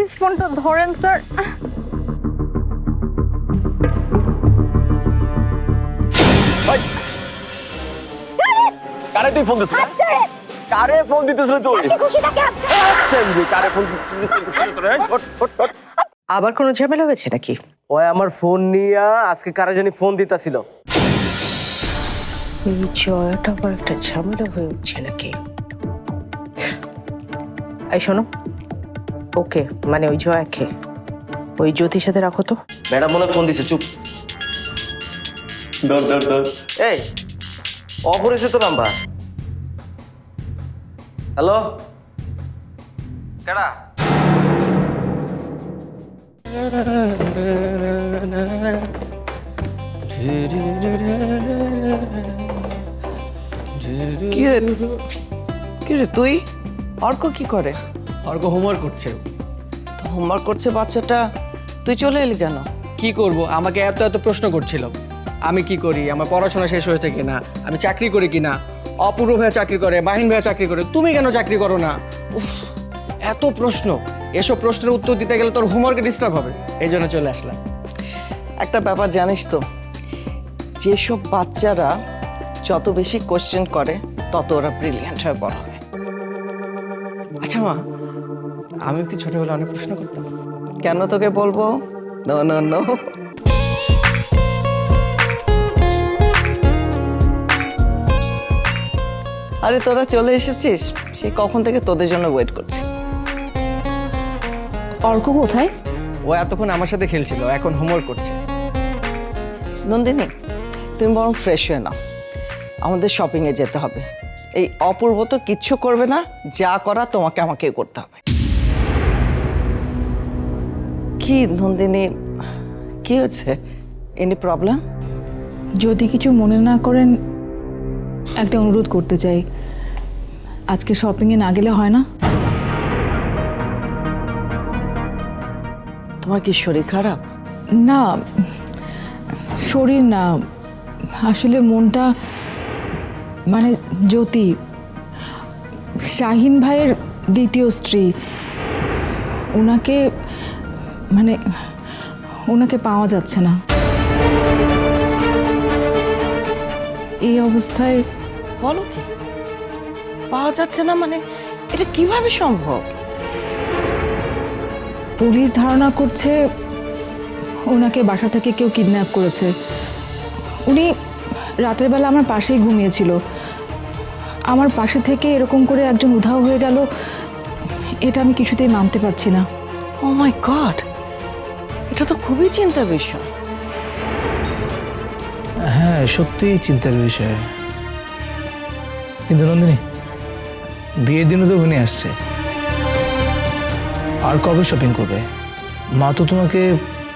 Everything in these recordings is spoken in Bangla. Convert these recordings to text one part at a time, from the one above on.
প্লিজ ফোনটা ধরেন স্যার। কারে তুই ফোন দিছিস? কারে ফোন দিতেছিল তুই? আচ্ছা, কারে ফোন দিতেছিলি। আবার কোনো ঝামেলা হয়েছে নাকি? ওই আমার ফোন নিয়ে আজকে কারে জানি ফোন দিতাছিল। এই জয়াটা আবার একটা ঝামেলা হয়ে উঠছে নাকি? এই শোনো ওকে মানে ওই জয়াকে। ওই জ্যোতির সাথে রাখো তো। ম্যাডাম মনে ফোন দিছে চুপ। ধর ধর ধর। এই অপরিচিত নাম্বার হ্যালো কেডা? কি রে? কি রে তুই? অর্ক কি করে? অর্ক হোমওয়ার্ক করছে। হোমওয়ার্ক করছে বাচ্চাটা তুই চলে এলি কেন? কি করব? আমাকে এত এত প্রশ্ন করছিল। আমি কি করি? আমার পড়াশোনা শেষ হয়েছে কিনা? আমি চাকরি করি কিনা? অপূর্ব ভাইয়া চাকরি করে মাহিন ভাইয়া চাকরি করে তুমি কেন চাকরি করো না? উফ, এত প্রশ্ন। এসব প্রশ্নের উত্তর দিতে গেলে তোর হোমওয়ার্কে ডিস্টার্ব হবে। এই জন্য চলে আসলাম। একটা ব্যাপার জানিস তো যেসব বাচ্চারা যত বেশি কোশ্চেন করে তত ওরা ব্রিলিয়ান্ট হয়ে বড় হয়। আচ্ছা মা আমি কি ছোটবেলায় অনেক প্রশ্ন করতাম? কেন তোকে বলব? নো নো নো আরে তোরা চলে এসেছিস? সে কখন থেকে তোদের জন্য ওয়েট করছি? অর্ক কোথায়? ও এতক্ষণ আমার সাথে খেলছিল এখন হোমওয়ার্ক করছে। নন্দিনী তুমি বরং ফ্রেশ হয়ে নাও। আমাদের শপিংয়ে যেতে হবে। এই অপূর্ব তো কিচ্ছু করবে না যা করা তোমাকে আমাকে করতে হবে। কি নন্দিনী কি হচ্ছে এনি প্রবলেম যদি কিছু মনে না করেন একটা অনুরোধ করতে চাই। আজকে শপিংয়ে না গেলে হয় না? তোমার কি শরীর খারাপ? না শরীর না। আসলে মনটা মানে জ্যোতি। শাহিন ভাইয়ের দ্বিতীয় স্ত্রী। ওনাকে মানে ওনাকে পাওয়া যাচ্ছে না। এই অবস্থায় বলো কি? পাওয়া যাচ্ছে না মানে এটা কীভাবে সম্ভব? পুলিশ ধারণা করছে ওনাকে বাসা থেকে কেউ কিডন্যাপ করেছে। উনি রাতের বেলা আমার পাশেই ঘুমিয়েছিল। আমার পাশে থেকে এরকম করে একজন উধাও হয়ে গেল এটা আমি কিছুতেই মানতে পারছি না। ও মাই গড এটা তো খুবই চিন্তার বিষয়। হ্যাঁ সত্যিই চিন্তার বিষয়। কিন্তু নন্দিনী বিয়ের দিনও তো ঘনিয়ে আসছে। আর কবে শপিং করবে? মা তো তোমাকে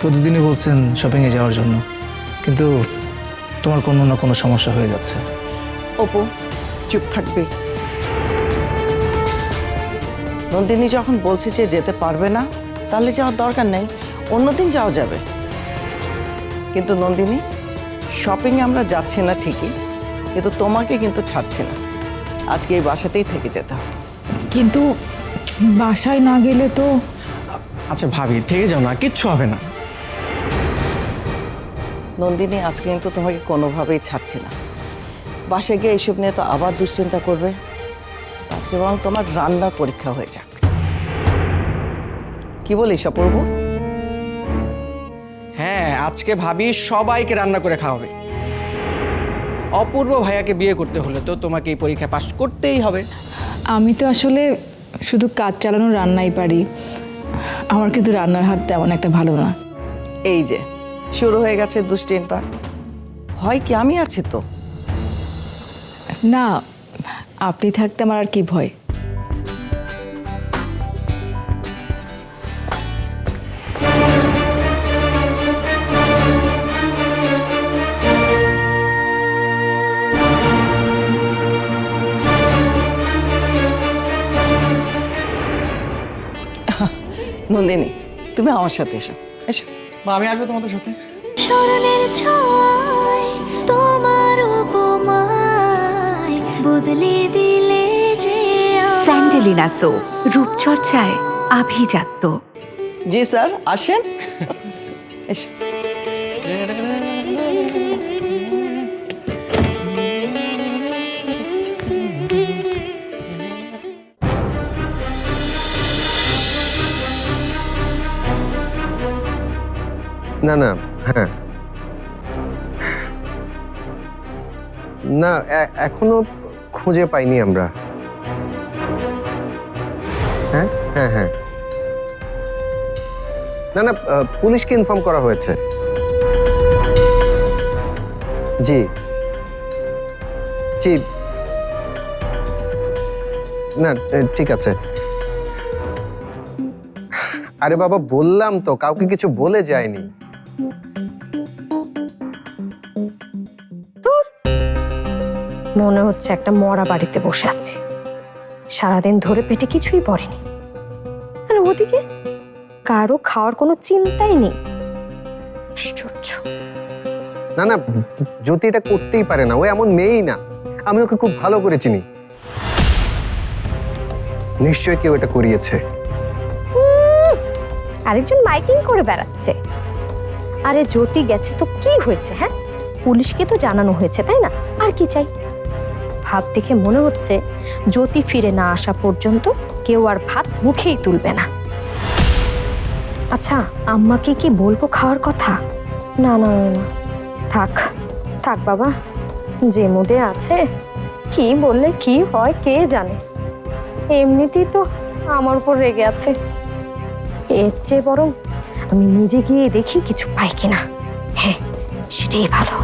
প্রতিদিনই বলছেন শপিংয়ে যাওয়ার জন্য। কিন্তু তোমার কোনো না কোনো সমস্যা হয়ে যাচ্ছে। অপু চুপ থাকবে। নন্দিনী যখন বলছে যে যেতে পারবে না তাহলে যাওয়ার দরকার নেই। অন্যদিন যাওয়া যাবে। কিন্তু নন্দিনী শপিংয়ে আমরা যাচ্ছি না ঠিকই কিন্তু তোমাকে কিন্তু ছাড়ছি না। আজকে এই বাসাতেই থেকে যেতে হবে। কিন্তু বাসায় না গেলে তো আচ্ছা ভাবি থেকে যাও না কিচ্ছু হবে না। নন্দিনী আজকে কিন্তু তোমাকে কোনোভাবেই ছাড়ছি না। বাসায় গিয়ে এইসব নিয়ে তো আবার দুশ্চিন্তা করবে। তার চেয়ে বরং তোমার রান্নার পরীক্ষা হয়ে যাক। কি বলিস অপূর্ব? আজকে ভাবি সবাইকে রান্না করে খাওয়াবে। অপূর্ব ভাইয়াকে বিয়ে করতে হলে তো তোমাকে এই পরীক্ষা পাশ করতেই হবে। আমি তো আসলে শুধু কাজ চালানো রান্নাই পারি। আমার কিন্তু রান্নার হাত তেমন একটা ভালো না। এই যে শুরু হয়ে গেছে দুশ্চিন্তা। ভয় কি আমি আছি তো? না আপনি থাকতে আমার আর কি ভয়? নন্দিনী তুমি আমার সাথে এসো। এসো। বা আমি আসব তোমাদের সাথে। স্মরণের ছয় তোমার উপমায় বদলে দিলে যে। স্যান্ডেলিনা সো রূপচর্চায় আভিজাত্য। জি স্যার আসেন। এসো। না না হ্যাঁ। না এখনও খুঁজে পাইনি আমরা। হ্যাঁ হ্যাঁ হ্যাঁ। না না পুলিশকে ইনফর্ম করা হয়েছে। জি। জি। না ঠিক আছে। আরে বাবা, বললাম তো, কাউকে কিছু বলে যায়নি। মনে হচ্ছে একটা মরা বাড়িতে বসে আছি। সারাদিন ধরে পেটে কিছুই পড়েনি। আর ওদিকে কারও খাওয়ার কোনো চিন্তাই নেই। আশ্চর্য। না না জ্যোতি এটা করতেই পারে না। ও এমন মেয়েই না। আমি ওকে খুব ভালো করে চিনি। নিশ্চয়ই কেউ এটা করিয়েছে। আরেকজন মাইকিং করে বেড়াচ্ছে। আরে জ্যোতি গেছে তো কি হয়েছে হ্যাঁ? পুলিশকে তো জানানো হয়েছে তাই না? আর কি চাই? ভাব দেখে মনে হচ্ছে জ্যোতি ফিরে না আসা পর্যন্ত কেউ আর ভাত মুখেই তুলবে না। আচ্ছা আম্মাকে কি বলব খাওয়ার কথা? না না না না। থাক থাক বাবা। যে মুডে আছে, কি বললে কি হয় কে জানে। এমনিতেই তো আমার উপর রেগে আছে। এর চেয়ে বরং আমি নিজে গিয়ে দেখি কিছু পাই কিনা। হ্যাঁ সেটাই ভালো।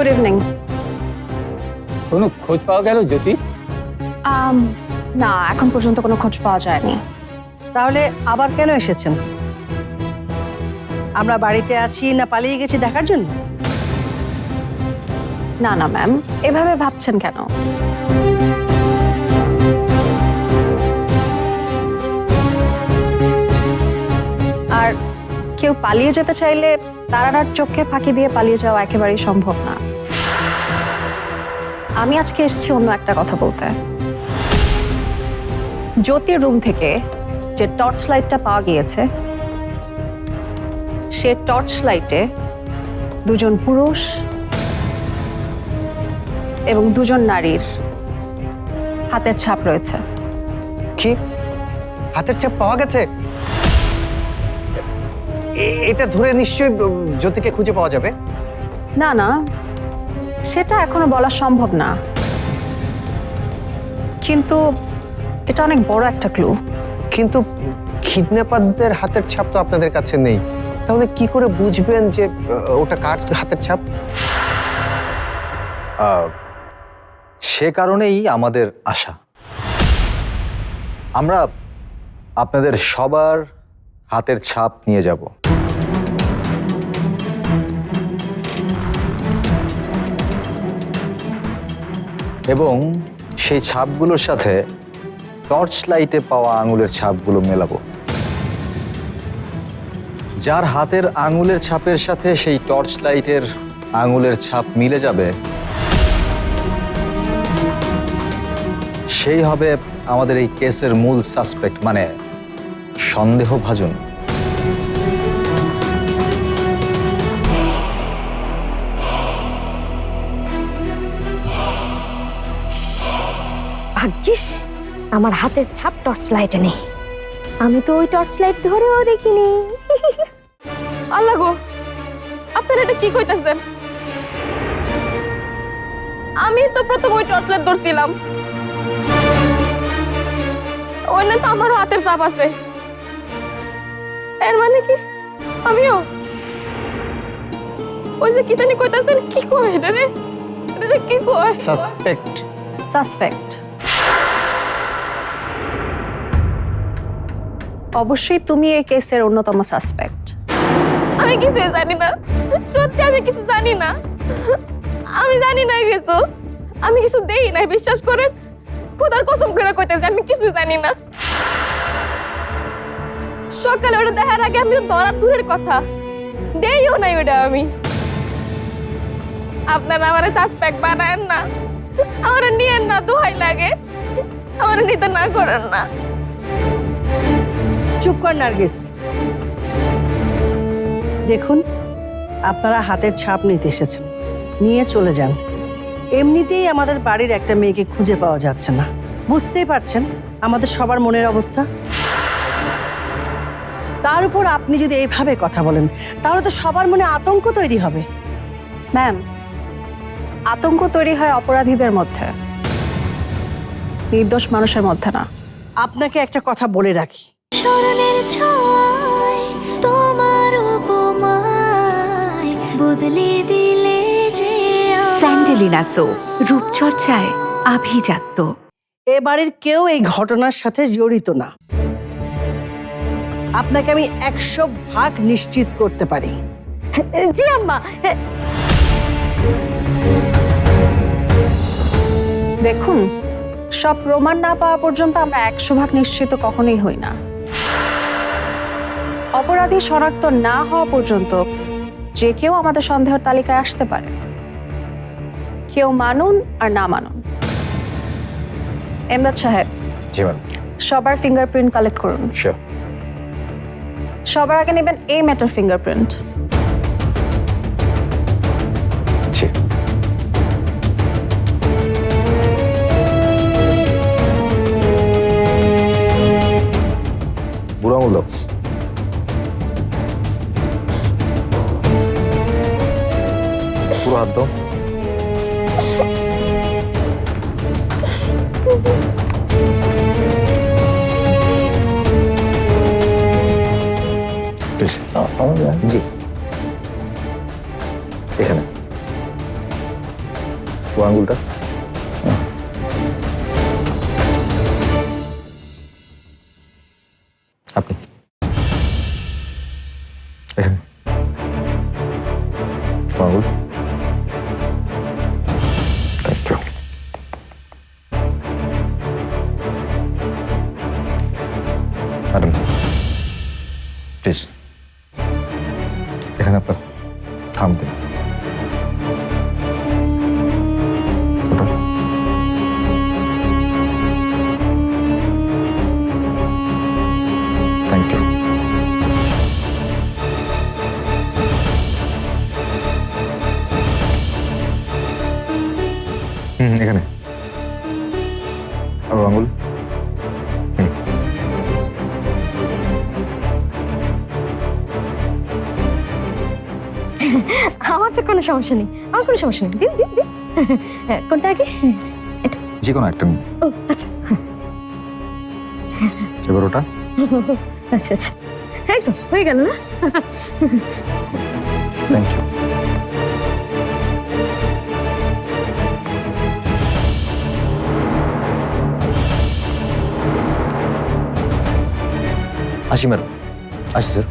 গুড ইভিনিং কোনো খোঁজ পাওয়া গেল জ্যোতি? Um, না এখন পর্যন্ত কোনো খোঁজ পাওয়া যায়নি। তাহলে আবার কেন এসেছেন? আমরা বাড়িতে আছি না পালিয়ে গেছি দেখার জন্য? না না ম্যাম এভাবে ভাবছেন কেন? আর কেউ পালিয়ে যেতে চাইলে তারার চোখে ফাঁকি দিয়ে পালিয়ে যাওয়া একেবারেই সম্ভব না। আমি আজকে এসেছি অন্য একটা কথা বলতে। জ্যোতির রুম থেকে যে টর্চ লাইটটা পাওয়া গিয়েছে সে টর্চ লাইটে দুজন পুরুষ এবং দুজন নারীর হাতের ছাপ রয়েছে। কি? হাতের ছাপ পাওয়া গেছে? এটা ধরে নিশ্চয়ই জ্যোতিকে খুঁজে পাওয়া যাবে? না না। এখনও বলা সম্ভব না। কিন্তু এটা অনেক বড় একটা ক্লু কিন্তু কিডন্যাপারদের হাতের ছাপ তো আপনাদের কাছে নেই। তাহলে কি করে বুঝবেন যে ওটা কার হাতের ছাপ? আহ, সে কারণেই আমাদের আশা। আমরা আপনাদের সবার হাতের ছাপ নিয়ে যাব। এবং সেই ছাপগুলোর সাথে টর্চ লাইটে পাওয়া আঙুলের ছাপগুলো মেলাবো। যার হাতের আঙুলের ছাপের সাথে সেই টর্চ লাইটের আঙুলের ছাপ মিলে যাবে, সেই হবে আমাদের এই কেসের মূল সাসপেক্ট মানে সন্দেহভাজন। ভাগ্যিস আমার হাতের ছাপ টর্চ লাইটে নেই। আমি তো ওই টর্চ লাইট ধরেও দেখিনি। আল্লাহ গো আপনারা এটা কি কইতাছেন? আমি তো প্রথম ওই টর্চ লাইট ধরছিলাম। ওই না তো আমারও হাতের চাপ আছে। এর মানে কি? আমিও? ওই যে কি জানি কইতাছেন কি কয় এটা রে? এটা রে কি কয়? সাসপেক্ট সাসপেক্ট অবশ্যই তুমি এই কেসের অন্যতম সাসপেক্ট আমি কিছু জানি না। সত্যি আমি কিছু জানি না। আমি জানি না কিছু। আমি কিছু দেই নাই, বিশ্বাস করেন? খোদার কসম করে কইতেছি, আমি কিছু জানি না। সকালে ওটা দেখার আগে আমি ধরা দূরের কথা। দেইও নাই ওটা আমি। আপনারা আমার প্যাক বানায়েন না। আমার নিয়েন না, দোহাই লাগে। আমার নিতে না করেন না। চুপ কর নার্গিস। দেখুন আপনারা হাতের ছাপ নিতে এসেছেন। নিয়ে চলে যান। এমনিতেই আমাদের বাড়ির একটা মেয়েকে খুঁজে পাওয়া যাচ্ছে না। বুঝতেই পারছেন আমাদের সবার মনের অবস্থা? তার উপর আপনি যদি এইভাবে কথা বলেন তাহলে তো সবার মনে আতঙ্ক তৈরি হবে। ম্যাম আতঙ্ক তৈরি হয় অপরাধীদের মধ্যে। নির্দোষ মানুষের মধ্যে না। আপনাকে একটা কথা বলে রাখি। স্মরণের ছয় তোমার উপমায় বদলে দিলে যে স্যান্ডেলিনা সো রূপচর্চায় আভিজাত্য। এ বাড়ির কেউ এই ঘটনার সাথে জড়িত না। আপনাকে আমি একশো ভাগ নিশ্চিত করতে পারি। জি আম্মা। দেখুন সব প্রমাণ না পাওয়া পর্যন্ত আমরা একশো ভাগ নিশ্চিত কখনোই হই না। অপরাধী শনাক্ত না হওয়া পর্যন্ত যে কেউ আমাদের সন্দেহের তালিকায় আসতে পারে। কেউ মানুন আর না মানুন। এমদাদ সাহেব জি ম্যাম। সবার ফিঙ্গারপ্রিন্ট কালেক্ট করুন। সবার আগে নেবেন এই মেটার ফিঙ্গারপ্রিন্ট বুড়ো আঙুল পুরো হাত দাও Please. জি এখানে পুরো আঙুলটা ম্যাডাম প্লিজ এখানে আপনার থাম থ্যাংক ইউ হুম এখানে। আরও আঙুল আমার তো কোনো সমস্যা নেই আমার কোনো সমস্যা নেই। দিন দিন দিন। হ্যাঁ, কোনটা আগে? এটা। যে কোনো একটা ও আচ্ছা। এবার ওটা? আচ্ছা আচ্ছা। এই তো হয়ে গেল না? থ্যাংক ইউ আসি ম্যাডাম। আসি স্যার।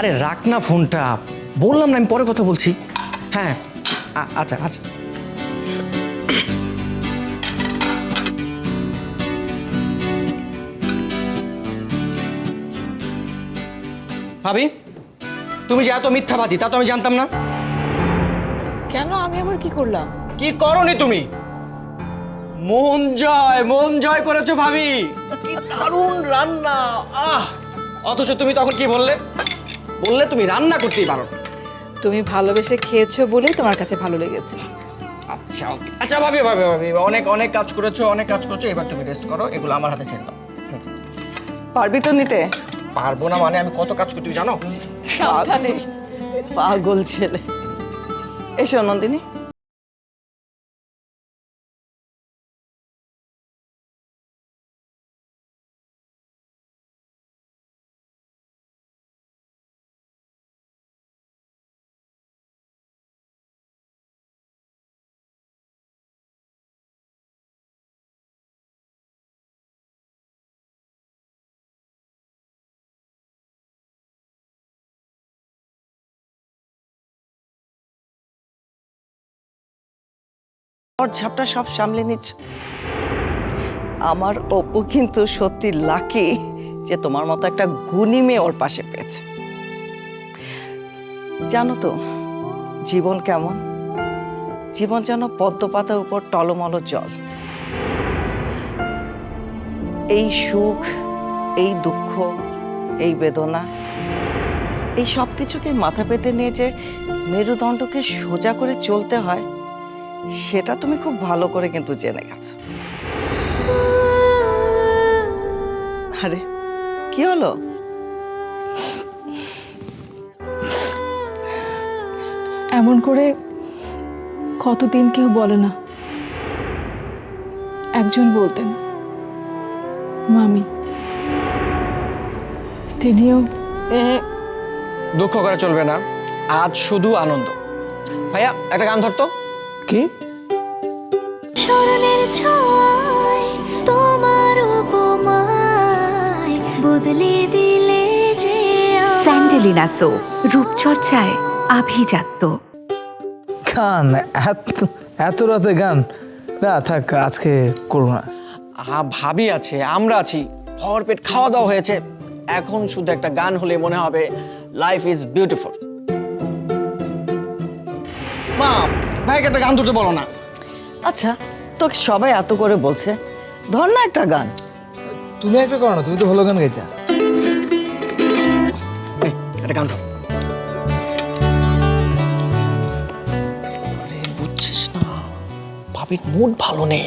আরে রাখ না ফোনটা। বললাম না আমি পরে কথা বলছি। হ্যাঁ আচ্ছা আচ্ছা। ভাবি তুমি যে এত মিথ্যাবাদী তা তো আমি জানতাম না। কেন? আমি আবার কি করলাম? কি করনি তুমি? মন জয় মন জয় করেছ ভাবি। কি দারুণ রান্না আহ! অথচ তুমি তখন কি বললে? বললে তুমি রান্না করতেই পারো না। তুমি ভালোবেসে খেয়েছো বলেই তোমার কাছে ভালো লেগেছে। আচ্ছা ওকে। আচ্ছা ভাবি ভাবি ভাবি অনেক অনেক কাজ করেছ অনেক কাজ করেছ এবার তুমি রেস্ট করো এগুলো আমার হাতে ছেড়ে দাও। পারবি তো নিতে? পারব না মানে আমি কত কাজ করি তুমি জানো? সাবধানে। পাগল ছেলে। এসো নন্দিনী। ওর ঝাপটা সব সামলে নিচ্ছ। আমার অপু কিন্তু সত্যি লাকি যে তোমার মতো একটা গুণী মেয়ে ওর পাশে পেয়েছে। জানো তো, জীবন কেমন? জীবন যেন পদ্মপাতার উপর টলমল জল। এই সুখ, এই দুঃখ, এই বেদনা, এই সব কিছুকে মাথা পেতে নিয়ে যে মেরুদণ্ডকে সোজা করে চলতে হয় সেটা তুমি খুব ভালো করে কিন্তু জেনে গেছো। আরে কি হলো? এমন করে কতদিন কেউ বলে না। একজন বলতেন মামি তিনিও দুঃখ করে চলবে না আজ শুধু আনন্দ। ভাইয়া একটা গান ধরতো কি? স্মরণের ছয় তোমার উপমায় বদলে দিলে যে স্যান্ডেলিনা সো রূপচর্চায় আভিজাত্য। গান এত এত রাতে গান। না থাক আজকে করো না। আহা ভাবি আছে আমরা আছি। ভরপেট খাওয়া দাওয়া হয়েছে। এখন শুধু একটা গান হলে মনে হবে লাইফ ইজ বিউটিফুল মা ভাইকে একটা গান ধরতে বলো না। আচ্ছা তোকে সবাই এত করে বলছে ধর না একটা গান। তুমি একটা করো না তুমি তো ভালো গান গাইতা। এই, একটা গান ধর। বুঝছিস না ভাবির মুড ভালো নেই।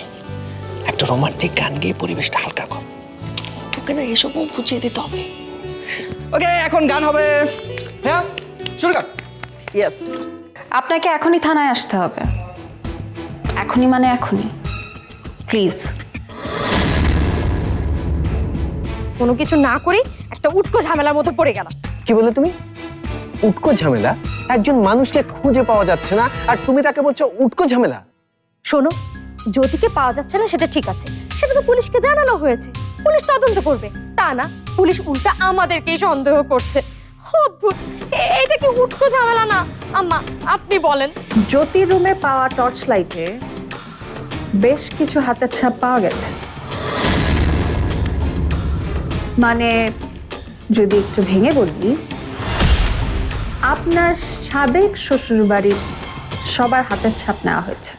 একটা রোমান্টিক গান গিয়ে পরিবেশটা হালকা কর। তোকে না এসবও বুঝিয়ে দিতে হবে। ওকে এখন গান হবে। হ্যাঁ শুরু কর। ইয়েস আপনাকে এখনই থানায় আসতে হবে। এখনই মানে এখনই। প্লিজ। কোনো কিছু না করি একটা উটকো ঝামেলার মধ্যে পড়ে গেলাম। কি বলে তুমি? উটকো ঝামেলা? একজন মানুষকে খুঁজে পাওয়া যাচ্ছে না আর তুমি তাকে বলছো উটকো ঝামেলা? শোনো জ্যোতিকে পাওয়া যাচ্ছে না সেটা ঠিক আছে। সেটা তো পুলিশকে জানানো হয়েছে। পুলিশ তদন্ত করবে। তা না পুলিশ উল্টা আমাদেরকেই সন্দেহ করছে। অদ্ভুত। এটা কি উটকো ঝামেলা না? আম্মা, আপনি বলেন। জ্যোতির রুমে পাওয়া টর্চ লাইটে বেশ কিছু হাতের ছাপ পাওয়া গেছে। মানে যদি একটু ভেঙে বলি, আপনার সাবেক শ্বশুরবাড়ির সবার হাতের ছাপ নেওয়া হয়েছে।